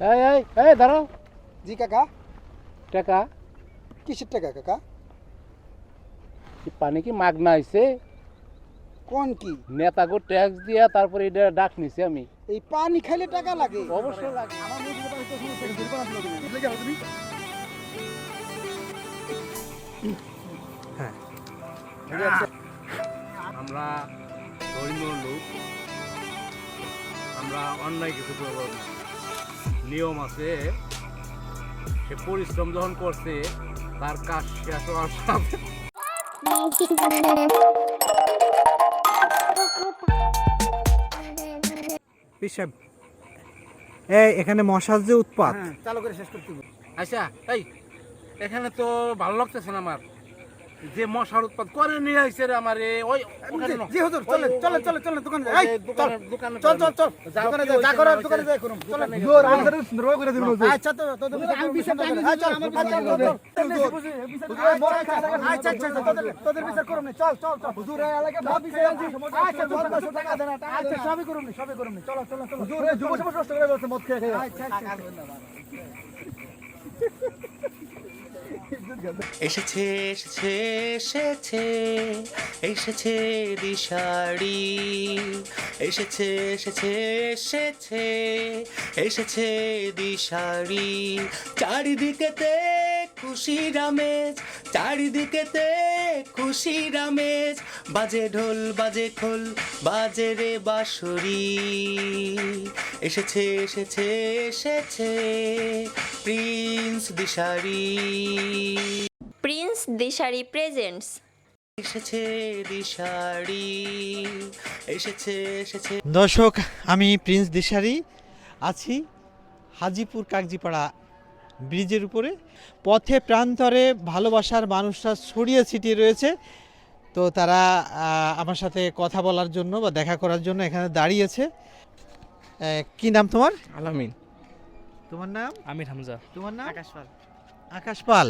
এই এই এই দাঁড়াও। জি কাকা। টাকা? কিসের টাকা কাকা? কি পানি কি মাগনা আইছে কোন কি? নেতাকে ট্যাক্স দিয়া তারপরে এটা ডাক নিছি আমি। এই পানি খাইলে টাকা লাগে। অবশ্যই লাগে। আমার দিতে পারো তুমি। তুমি? আমরা ধর্মীয় লোক। আমরা অন্যায় কিছু করব না। নিয়ম আছে। সে পরিশ্রম যখন করছে তার কাজ শেষ হওয়ার সাথে পিসাব এই এখানে মশার যে উৎপাত। হ্যাঁ, চালু করে শেষ করতে আচ্ছা এই এখানে তো ভালো লাগতেছে না আমার। যে মশার উৎপাদ করে নিয়ে আসছে রে আমার ওই। জি হুজুর দোকানে যাই। দোকানে চল, দোকানে চল চল চল যাও, দোকানে কি যাই, যা করার দোকানে? যাই চলেন। দোকানে জোর। আমাদের করে দিন আচ্ছা তো তো আমি বিচার চল আমার বিচার চল চল আচ্ছা আচ্ছা আচ্ছা, তোদের তোদের বিচার করুন না। চল চল চল। হুজুর এই এলাকায় ভাব বিচার আনছি। আচ্ছা চল চল টাকা দেন আচ্ছা সবই করুন না সবই করুন না। চলো চলো চলো। হুজুর যুব সমাজ নষ্ট করে বলছে মদ খেয়ে খেয়ে। আচ্ছা আচ্ছা। এসেছে এসেছে এসেছে এসেছে দিশারি। এসেছে এসেছে এসেছে এসেছে দিশারি। চারিদিকেতে খুশি রামেজ চারিদিকেতে খুশি রামেজ বাজে ঢোল বাজে খোল বাজে রে বাঁশরি। এসেছে এসেছে এসেছে prince Dishari. Prince Dishari presents. এসেছে দিশারি এসেছে এসেছে। দর্শক আমি প্রিন্স দিশারি আছি হাজিপুর কাগজিপাড়া ব্রিজের উপরে। পথে প্রান্তরে ভালোবাসার মানুষরা ছড়িয়ে ছিটিয়ে রয়েছে। তো তারা আমার সাথে কথা বলার জন্য বা দেখা করার জন্য এখানে দাঁড়িয়েছে। কি নাম তোমার? আলামিন। তোমার নাম? আমির হামজা। তোমার নাম? আকাশ পাল। আকাশ পাল।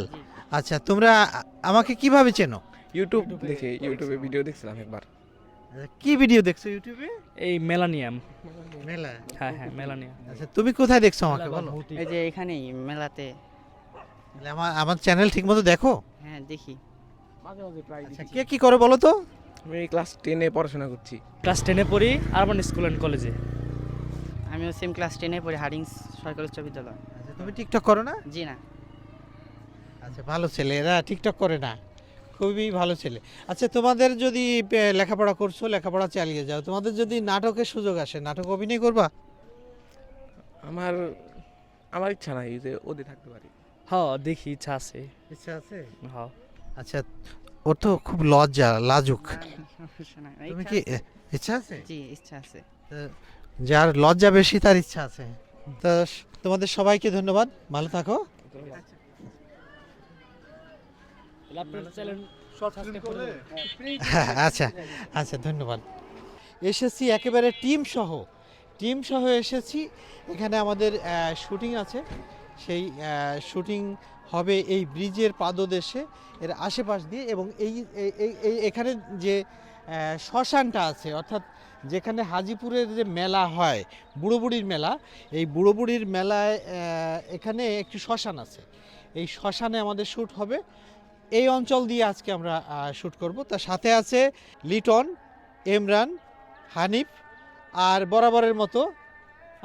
আচ্ছা তোমরা আমাকে কীভাবে চেনো? ইউটিউব দেখে ইউটিউবে ভিডিও দেখছিলাম একবার। কি ভিডিও দেখছ ইউটিউবে এই মেলানিয়াম। মেলা? হ্যাঁ হ্যাঁ মেলানিয়াম। আচ্ছা তুমি কোথায় দেখছ আমাকে বলো? এই যে এখানেই মেলাতে। আমার আমার চ্যানেল ঠিকমতো দেখো? হ্যাঁ দেখি। আচ্ছা কে কি করে বলো তো? আমি ক্লাস টেনে পড়াশোনা করছি। ক্লাস টেনে পড়ি আরবান স্কুল অ্যান্ড কলেজে আমিও সেম ক্লাস টেনে পড়ি হার্ডিংস সরকারি উচ্চ বিদ্যালয়। আচ্ছা তুমি টিকটক করো না? জি না। আচ্ছা ভালো ছেলে এরা টিকটক করে না। খুবই ভালো ছেলে। আচ্ছা তোমাদের যদি লেখাপড়া করছ লেখাপড়া চালিয়ে যাও তোমাদের যদি নাটকের সুযোগ আসে নাটক অভিনয় করবা? আমার আমার ইচ্ছা নাই যে ওদের থাকতে পারি। হ্যাঁ দেখি ইচ্ছা আছে। ইচ্ছা আছে? হ্যাঁ আচ্ছা ওর তো খুব লজ্জা লাজুক। তুমি কি ইচ্ছা আছে? জি ইচ্ছা আছে। যার লজ্জা বেশি তার ইচ্ছা আছে। তো তোমাদের সবাইকে ধন্যবাদ ভালো থাকো। আচ্ছা আচ্ছা ধন্যবাদ। এসেছি একেবারে টিম সহ টিম সহ এসেছি। এখানে আমাদের শুটিং আছে। সেই শুটিং হবে এই ব্রিজের পাদদেশে এর আশেপাশ দিয়ে এবং এই এই- এই- এই এখানে যে শ্মশানটা আছে অর্থাৎ যেখানে হাজিপুরের যে মেলা হয় বুড়ো বুড়ির মেলা এই বুড়ো বুড়ির মেলায় এখানে একটি শ্মশান আছে। এই শ্মশানে আমাদের শ্যুট হবে। এই অঞ্চল দিয়ে আজকে আমরা শ্যুট করব। তার সাথে আছে লিটন এমরান হানিফ আর বরাবরের মতো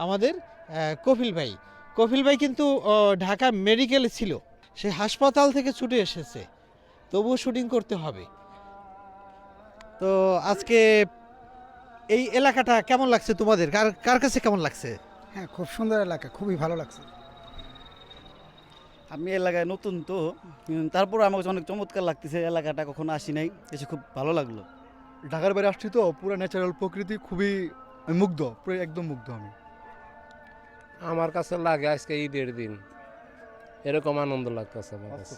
আমাদের কপিল ভাই। কপিল ভাই কিন্তু ঢাকা মেডিকেলে ছিল। সে হাসপাতাল থেকে ছুটে এসেছে। তবুও শুটিং করতে হবে। তো আজকে এই এলাকাটা কেমন লাগছে তোমাদের? কার কার কাছে কেমন লাগছে? হ্যাঁ খুব সুন্দর এলাকা, খুবই ভালো লাগছে। আমি এলাকায় নতুন তো তারপর আমাকে অনেক চমৎকার লাগতেছে এলাকাটা কখনো আসি নাই এসে খুব ভালো লাগল। ঢাকার বাইরে আসছি তো পুরো ন্যাচারাল প্রকৃতি খুবই মুগ্ধ পুরো একদম মুগ্ধ আমি। আমার কাছে লাগে আজকে ঈদের দিন। এরকম আনন্দ লাগতেছে আমার কাছে।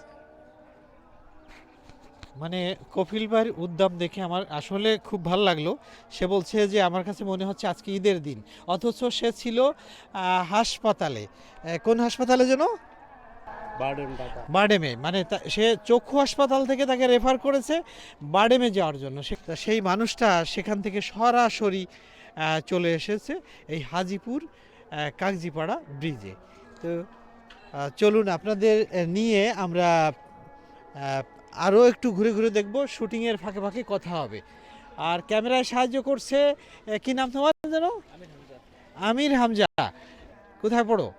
মানে কপিল ভাইয়ের উদ্যম দেখে আমার আসলে খুব ভালো লাগল। সে বলছে যে আমার কাছে মনে হচ্ছে আজকে ঈদের দিন। অথচ সে ছিল হাসপাতালে। কোন হাসপাতালে যেন? বার্ডেমে মানে তা- সে চক্ষু হাসপাতাল থেকে তাকে রেফার করেছে বার্ডেমে যাওয়ার জন্য। সে- তা সেই মানুষটা সেখান থেকে সরাসরি চলে এসেছে এই হাজিপুর কাগজিপাড়া ব্রিজে। তো চলুন আপনাদের নিয়ে আমরা আরও একটু ঘুরে ঘুরে দেখব। শুটিংয়ের ফাঁকে ফাঁকে কথা হবে। আর ক্যামেরায় সাহায্য করছে কি নাম তোমার যেন? আমির হামজা। কোথায় পড়ো?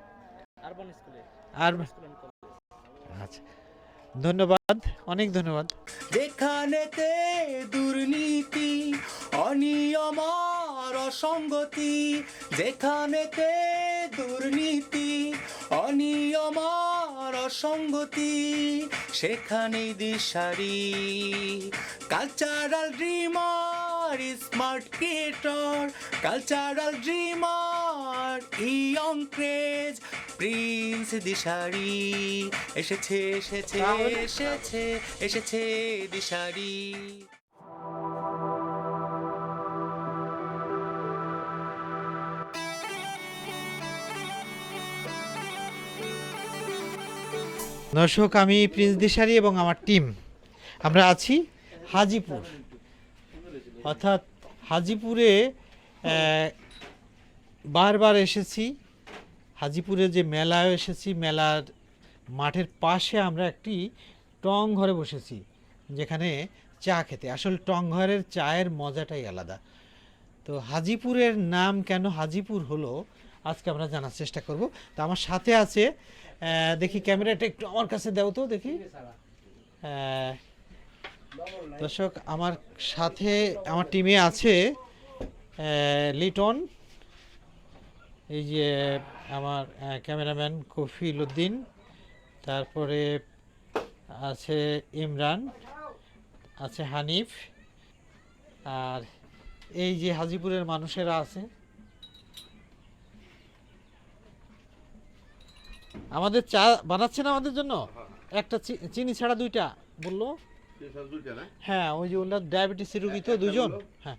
আরবান স্কুলে। আর আচ্ছা। ধন্যবাদ, অনেক ধন্যবাদ। যেখানেতে দুর্নীতি অনিয়ম অসঙ্গতি, যেখানেতে দুর্নীতি অনিয়ম অসঙ্গতি, সেখানেই Dishari. Cultural dreamer smart creator cultural dreamer young craze prince Dishari. এসেছে এসেছে এসেছে এসেছে দিশারি। দর্শক আমি প্রিন্স দিশারি এবং আমার টিম। আমরা আছি হাজিপুর। অর্থাৎ হাজিপুরে বারবার এসেছি। হাজিপুরে যে মেলায় এসেছি মেলার মাঠের পাশে আমরা একটি টং ঘরে বসেছি যেখানে চা খেতে। আসল টং ঘরের চায়ের মজাটাই আলাদা। তো হাজিপুরের নাম কেন হাজিপুর হলো আজকে আমরা জানার চেষ্টা করব। তো আমার সাথে আছে দেখি ক্যামেরাটা একটু আমার কাছে দাও তো দেখি। দর্শক আমার সাথে আমার টিমে আছে লিটন। এই যে আমার ক্যামেরাম্যান কফিল উদ্দিন তারপরে আছে ইমরান আছে হানিফ আর এই যে হাজিপুরের মানুষেরা আছে। আমাদের চা বানাচ্ছে না আমাদের জন্য? একটা চিনি ছাড়া দুইটা বলল? হ্যাঁ ওই যে ওনার ডায়াবেটিস রুগী তো দুজন হ্যাঁ।